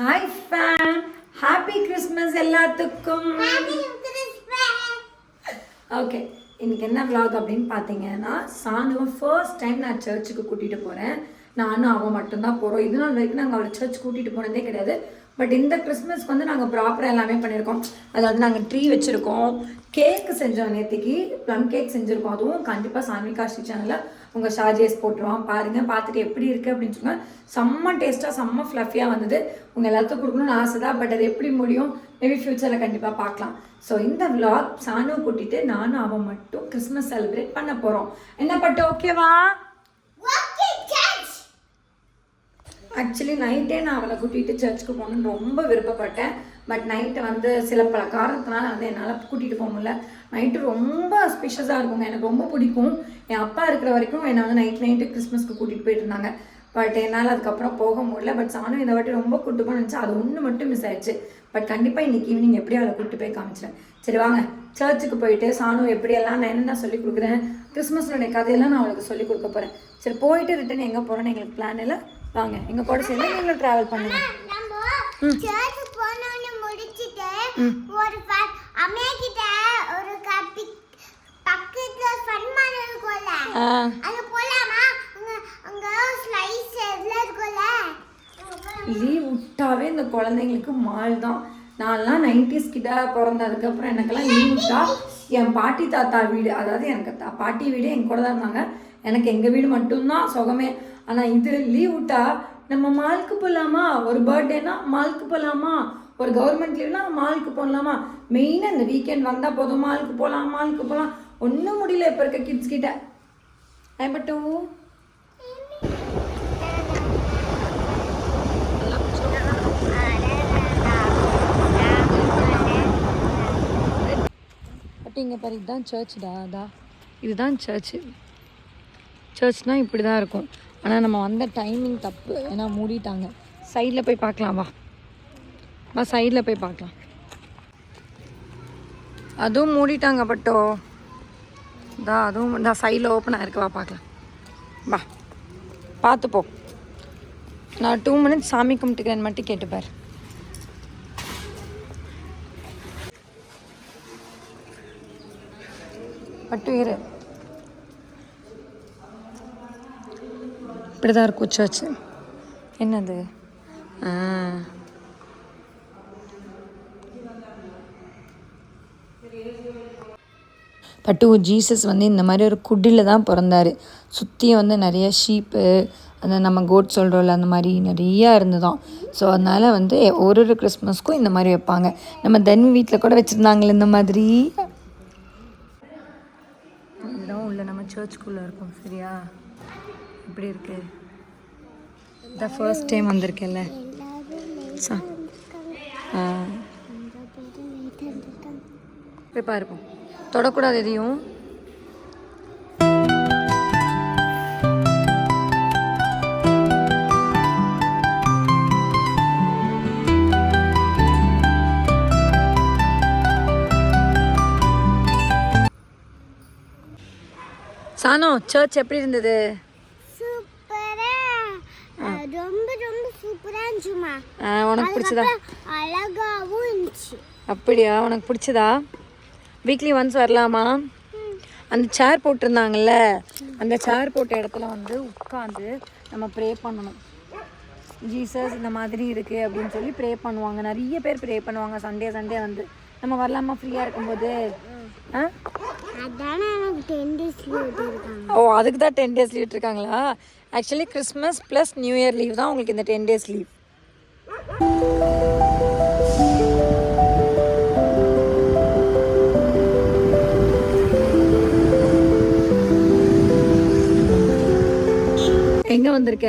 Hi fan happy Christmas எல்லாத்துக்கும். Okay இன்னைக்கு என்ன vlog அப்படின்னு பார்த்தீங்கன்னா சாணுவை ஃபர்ஸ்ட் டைம் நான் சர்ச்சுக்கு கூட்டிகிட்டு போகிறேன் நானும் அவன் மட்டும்தான் போகிறோம் இது நாள் வரைக்கும் நாங்கள் அவளை சர்ச் கூட்டிகிட்டு போனதே கிடையாது. பட் இந்த கிறிஸ்மஸ்க்கு வந்து நாங்கள் ப்ராப்பராக எல்லாமே பண்ணியிருக்கோம் அதாவது நாங்கள் ட்ரீ வச்சுருக்கோம். கேக்கு செஞ்சோம் நேற்றுக்கு ப்ளம் கேக் செஞ்சுருக்கோம். அதுவும் கண்டிப்பாக சான்விகா ஸ்ரீ சேனலில் உங்கள் ஷாஜேஸ் போட்டுருவான் பாருங்கள் பார்த்துட்டு எப்படி இருக்குது அப்படின்னு சொன்னால் செம்ம டேஸ்ட்டாக செம்ம ஃப்ளஃபியாக வந்தது. உங்கள் எல்லாத்துக்கும் கொடுக்கணும்னு ஆசை தான் பட் அது எப்படி முடியும்? மேபி ஃப்யூச்சரில் கண்டிப்பாக பார்க்கலாம். ஸோ இந்த vlog சானு கூட்டிட்டு நானும் அவன் மட்டும் கிறிஸ்மஸ் செலிப்ரேட் பண்ண போகிறோம் என்ன பட்டு ஓகேவா ஆக்சுவலி நைட்டே நான் அவளை கூட்டிகிட்டு சர்ச்சுக்கு போகணுன்னு ரொம்ப விருப்பப்பட்டேன். பட் நைட்டு வந்து சில பல காரணத்தினால வந்து என்னால் கூட்டிகிட்டு போக முடியல. நைட்டு ரொம்ப ஸ்பெஷஸாக இருக்குங்க. எனக்கு ரொம்ப பிடிக்கும். என் அப்பா இருக்கிற வரைக்கும் என்னை வந்து நைட் நைட்டு கிறிஸ்மஸ்க்கு கூட்டிகிட்டு போயிட்டு பட் என்னால் அதுக்கப்புறம் போக முடியல. பட் சாணும் இந்த வாட்டி ரொம்ப கூட்டு போனுச்சு அது ஒன்று மட்டும் மிஸ் ஆயிடுச்சு. பட் கண்டிப்பாக இன்னைக்கு ஈவினிங் எப்படி அவளை கூட்டு போய் காமிச்சிட்டேன் சரி வாங்க. சர்ச்சுக்கு போயிட்டு சாணு எப்படியெல்லாம் நான் என்னென்ன சொல்லி கொடுக்குறேன் கிறிஸ்மஸ்னுடைய கதையெல்லாம் நான் அவளுக்கு சொல்லி கொடுக்க போகிறேன் சரி போயிட்டு ரிட்டன் எங்கே போகிறோன்னு எங்களுக்கு பிளான் இல்லை. வாங்க. எங்கள் கூட சேர்ந்து நீங்களும் ட்ராவல் பண்ணுங்க. நம்ம சர்ச் போனோன்னு முடிச்சிட்டு ஒரு ஃபன் அம்மா கிட்ட ஒரு கப்பி பக்கத்துல ஃபன் பண்ண இருக்கும்ல. ஆ. அங்க போலாமா? அங்க அங்க ஸ்லைஸ் எல்லாம் இருக்கும்ல. லீவ் விட்டாவே இந்த குழந்தைங்களுக்கு மால் தான். நான்லாம் நைன்டிஸ் கிட்ட பிறந்ததுக்கப்புறம் எனக்கெல்லாம் லீவ் விட்டா என் பாட்டி தாத்தா வீடு அதாவது எனக்கு தா- பாட்டி வீடு என் கூட தான் இருந்தாங்க. எனக்கு எங்கள் வீடு மட்டும்தான் சுகமே. ஆனால் இது லீவ் விட்டா நம்ம மாலுக்கு போகலாமா ஒரு பர்த்டேனா மாலுக்கு போகலாமா ஒரு கவர்மெண்ட் லீவ்லாம் மாலுக்கு போடலாமா மெயினாக இந்த வீக்கெண்ட் வந்தால் போதும். மாலுக்கு போகலாம் மாலுக்கு போகலாம் ஒன்றும் முடியல இப்போ இருக்க கிட்ஸ் கிட்ட. ஐ பட்டு. பட் இங்கே பாரு இதுதான் சர்ச்டா அதா. இதுதான் சர்ச்சு சர்ச்னால் இப்படி தான் இருக்கும். ஆனால் நம்ம வந்த டைமிங் தப்பு. ஏன்னா மூடிட்டாங்க. சைடில் போய் பார்க்கலாம் வா. வா சைடில் போய் பார்க்கலாம். அதுவும் மூடிட்டாங்க பட்டோ தா அதுவும் இந்த சைடில் ஓப்பனாக இருக்கு வா பார்க்கலாம். வா பார்த்துப்போ நான் டூ மினிட்ஸ் சாமி கும்பிட்டுக்கிறேன்னு மட்டும் கேட்டுப்பார் பட்டு இரு. இப்படி தான் இருக்கும் சர்ச்சு என்னது? ஆ. பட்டு ஜீசஸ் வந்து இந்த மாதிரி ஒரு குடியில் தான் பிறந்தார். சுற்றியும் வந்து நிறைய ஷீப்பு அந்த நம்ம கோட் சொல்கிறோம்ல அந்த மாதிரி நிறையா இருந்ததாம் ஸோ அதனால் வந்து ஒரு ஒரு கிறிஸ்மஸ்க்கும் இந்த மாதிரி வைப்பாங்க. நம்ம தன் வீட்டில் கூட வச்சுருந்தாங்களே இந்த மாதிரி. இதுதான் உள்ள நம்ம சர்ச்சுக்குள்ளே இருக்கோம் சரியா? இப்படி இருக்கு? த ஃபர்ஸ்ட் டைம் வந்திருக்கேல்ல சா போய் பாருப்போம் தொடக்கூடாது எதையும். சானோ சர்ச் எப்படி இருந்தது? சூப்பரா. ரொம்ப ரொம்ப சூப்பரா இருந்துச்சுமா. ஆ, உனக்கு பிடிச்சதா? அதுக்கப்புறம் அழகாவும் இருந்துச்சு. அப்படியா? உனக்கு பிடிச்சதா? வீக்லி ஒன்ஸ் வரலாமா? அந்த சேர் போட்டிருந்தாங்கல்ல அந்த சேர் போட்ட இடத்துல வந்து உட்காந்து நம்ம ப்ரே பண்ணணும். ஜீசஸ் இந்த மாதிரி இருக்கு அப்படின்னு சொல்லி ப்ரே பண்ணுவாங்க. நிறைய பேர் ப்ரே பண்ணுவாங்க. சண்டே சண்டே வந்து. நம்ம வரலாமா? ஃப்ரீயாக இருக்கும்போது? ஓ அதுக்கு தான் டென் டேஸ் லீவ் இருக்காங்களா actually Christmas plus new year leave தான் உங்களுக்கு இந்த டென் டேஸ் லீவ் எங்க வந்திருக்க?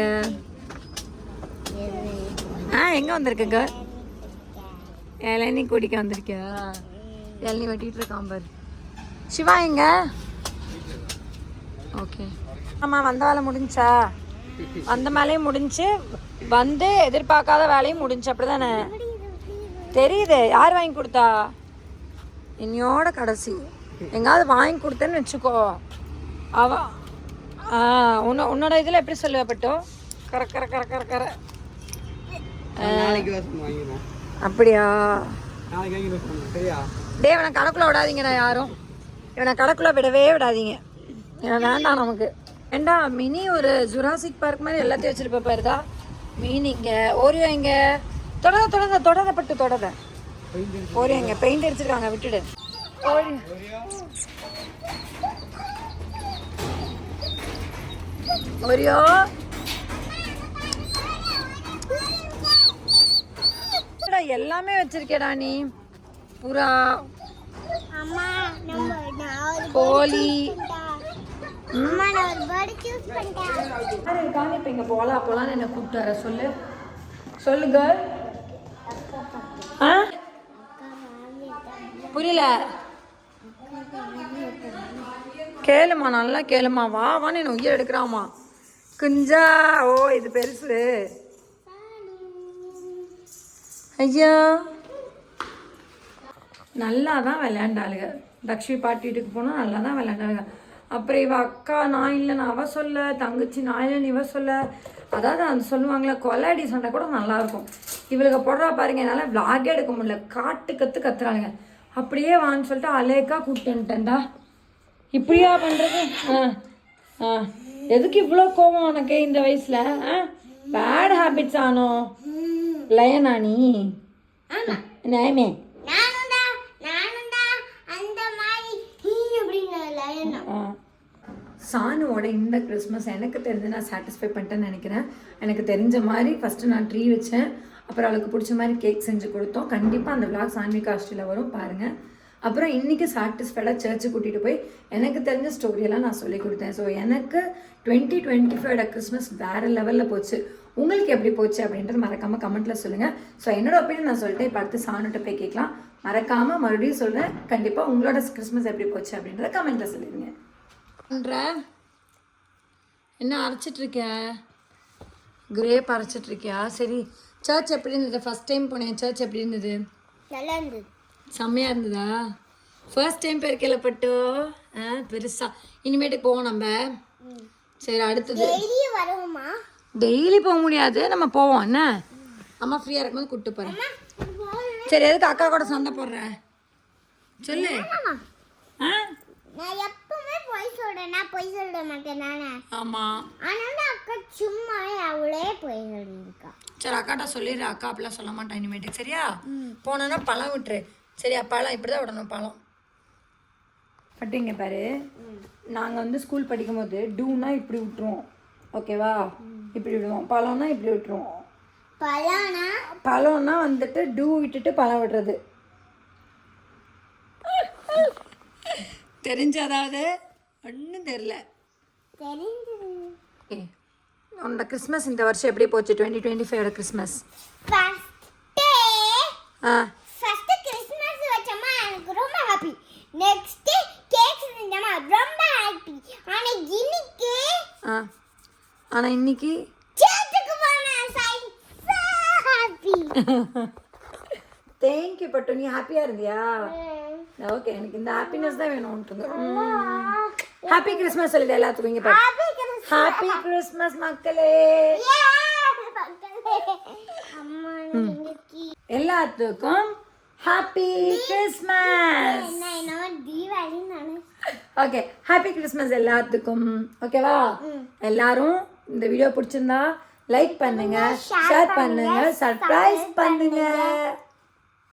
ஆ எங்க வந்திருக்கங்க இளநீ குடிக்க வந்திருக்கியா? இளநீ வெட்டிட்டு இருக்கான் பாரு. சிவா எங்க? ஓகே ஆமாம் வந்த வேலை முடிஞ்சா? வந்த மேலேயும் முடிஞ்சு வந்து எதிர்பார்க்காத வேலையும் முடிஞ்சு அப்படிதானே? தெரியுது யார் வாங்கி கொடுத்தா? என்னையோட கடைசி. எங்காவது வாங்கி கொடுத்தேன்னு வச்சுக்கோ. அவ உன்ன உன்னோட இதில் எப்படி சொல்லுவ பட்டோ? கர கர கர கர கர. அப்படியா? டே இவனை கணக்குள்ள விடாதீங்கடா யாரும். இவனை கணக்குள்ள விடவே விடாதீங்க. இவன் வேண்டாம் நமக்கு. ஏண்டா மினி ஒரு ஜுராசிக் பார்க் மாதிரி எல்லாத்தையும் வச்சிருப்ப பாருதா மீன் இங்க ஓரியோ இங்க. தொடர தொடர தொடர பட்டு தொடர ஓரியோ இங்க பெயிண்ட் அடிச்சிருக்காங்க விட்டுடு. ஓரியோ? என்னடா, எல்லாமே வச்சிருக்கேடா நீ? புறா கோழி. இருக்காங்க இப்போ இங்கே போகலாம் போகலான்னு என்ன கூப்பிட்டு வர சொல்லு. சொல்லு கேர்ள் ஆ? புரியல. கேளுமா நல்லா கேளுமா வா வான்னு என்ன உயிர் எடுக்கிறாமா குஞ்சா. ஓ இது பெருசு ஐயா. நல்லா தான் விளையாண்டாளுங்க தக்ஷி பாட்டி வீட்டுக்கு போனால் நல்லா தான் விளையாண்டாளுங்க அப்புறம் இவ அக்கா நான் இல்லைன்னு அவ சொல்ல. தங்கச்சி நான் இல்லைன்னு இவ சொல்ல. அதாவது அந்த சொல்லுவாங்களே கொலாடி சண்டை கூட நல்லாயிருக்கும். இவளுக்கு போடுறா பாருங்க என்னால் விளாகே எடுக்க முடியல. காட்டு கற்று கத்துறாளுங்க அப்படியே வான்னு சொல்லிட்டு அலேக்கா கூப்பிட்டு வந்துட்டேன்டா. இப்படியா பண்ணுறது ஆ ஆ. எதுக்கு இவ்வளோ கோவம் உனக்கு இந்த வயசில்? ஆ? Bad habits ஆனோ? லயனா நீ? லயன் சானுவோட இந்த கிறிஸ்மஸ் எனக்கு தெரிஞ்சு நான் சாட்டிஸ்ஃபை பண்ணிட்டேன்னு நினைக்கிறேன். எனக்கு தெரிஞ்ச மாதிரி ஃபஸ்ட்டு நான் ட்ரீ வச்சேன். அப்புறம் அவளுக்கு பிடிச்ச மாதிரி கேக் செஞ்சு கொடுத்தோம். கண்டிப்பாக அந்த vlog சான்விகா ஹாஸ்டலில் வரும். பாருங்கள் அப்புறம் இன்றைக்கி சாட்டிஸ்ஃபைடாக சர்ச்சு கூட்டிகிட்டு போய் எனக்கு தெரிஞ்ச ஸ்டோரியெல்லாம் நான் சொல்லி கொடுத்தேன். ஸோ எனக்கு டுவெண்ட்டி டுவெண்ட்டி ஃபைவோட கிறிஸ்மஸ் வேறு லெவலில் போச்சு. உங்களுக்கு எப்படி போச்சு அப்படின்றது மறக்காமல் கமெண்ட்டில் சொல்லுங்கள் ஸோ என்னோட ஒப்பீனியன் நான் சொல்லிட்டு இப்போ அடுத்து சாணுகிட்ட போய் கேட்கலாம். மறக்காமல் மறுபடியும் சொல்கிறேன் கண்டிப்பாக உங்களோட கிறிஸ்மஸ் எப்படி போச்சு அப்படின்றத கமெண்ட்டில் சொல்லிடுங்க. என்ன அரைச்சிட்டு இருக்க கிரேப் அரைச்சிட்டு இருக்கியா சரி சர்ச் எப்படி இருந்தது? ஃபர்ஸ்ட் டைம் போனேன். சர்ச் எப்படி இருந்தது? நல்லா இருந்தது. செம்மையா இருந்ததா? ஃபர்ஸ்ட் டைம் பேர் கேள்விப்பட்டோ? ஆ பெருசா. இனிமேட்டுக்கு போவோம் நம்ம. சரி அடுத்தது. டெய்லி போக முடியாது. நம்ம போவோம். என்ன? அம்மா ஃப்ரீயாக இருக்கும்போது கூப்பிட்டு போகிறேன் சரி எதுக்கு அக்கா கூட சண்டை போடுற? சொல்லு. ஆ? நான் எப்பவுமே பொய் சொல்றேன். பொய் சொல்ல மாட்டேன் நானே? ஆமாம் ஆனாலும் அக்கா சும்மாவே அவளே பொய் சொல்லியிருக்கா. சரி அக்காட்ட சொல்லிடுற அக்கா அப்படிலாம் சொல்ல மாட்டேன் இனிமேட்டுக்கு. சரியா? போனோன்னா பழம் விட்டுரு. சரியா பழம் இப்படி தான் விடணும் பழம் பட்டுங்க பாரு. நாங்கள் வந்து ஸ்கூல் படிக்கும்போது டூனா இப்படி விட்டுருவோம். ஓகேவா இப்படி விடுவோம். பழம்னா இப்படி விட்டுருவோம். பழம்னா? பழம்னா வந்துட்டு டூ விட்டுட்டு பழம் விடுறது. தெரிஞ்சாதாவது? ஒன்றும் தெரில உன்னோட கிறிஸ்மஸ் இந்த வருஷம் எப்படி போச்சு? டுவெண்ட்டி டுவெண்ட்டி ஃபைவோட கிறிஸ்மஸ் ஆ ஃபர்ஸ்ட் கிறிஸ்மஸ் வச்சோமா எனக்கு ரொம்ப ஹாப்பி நெக்ஸ்ட் கேக் செஞ்சோமா ரொம்ப ஹாப்பி ஆனா இன்னைக்கு ஆ ஆனால் இன்னைக்கு சேர்த்துக்கு போனேன் ஹாப்பி தேங்க்யூ பட்டு. நீ ஹாப்பியாக இருந்தியா? ஓகே எனக்கு இந்த ஹாப்பினஸ் தான் வேணும் உனக்கு ஹாப்பி கிறிஸ்மஸ் சொல்லிடு எல்லாத்துக்கும் இங்கே ஹாப்பி கிறிஸ்மஸ் மக்களே. எல்லாத்துக்கும் happy Christmas okay happy Christmas எல்லாத்துக்கும். ஓகேவா எல்லாரும் இந்த வீடியோ பிடிச்சிருந்தா லைக் பண்ணுங்க ஷேர் பண்ணுங்க சர்ப்ரைஸ் பண்ணுங்க.